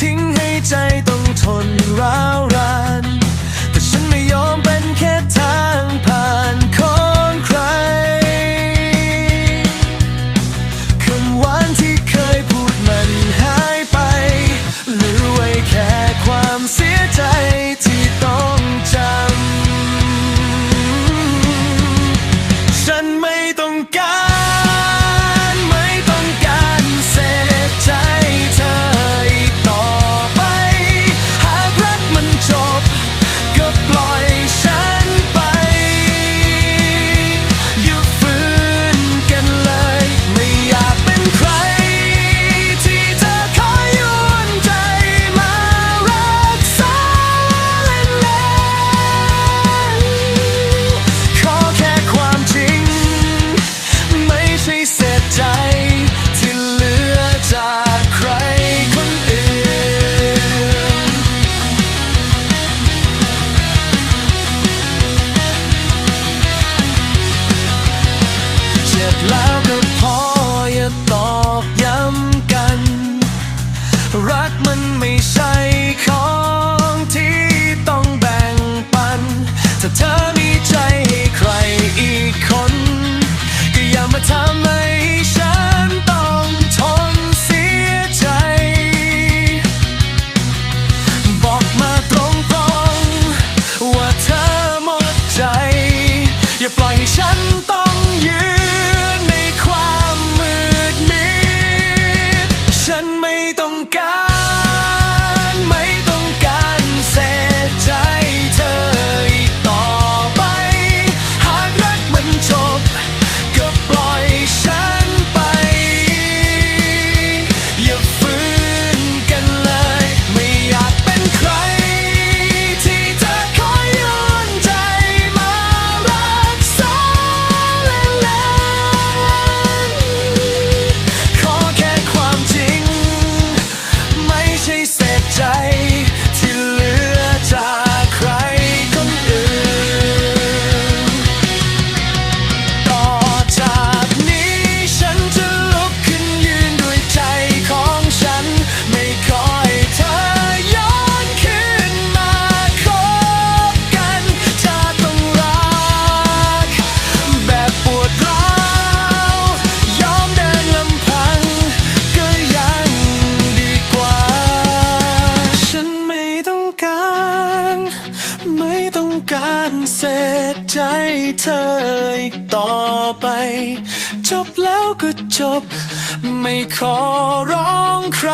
ทิ้งให้ใจต้องทนร้าว การเสดใจเธอต่อไป จบแล้วก็จบ ไม่ขอร้องใคร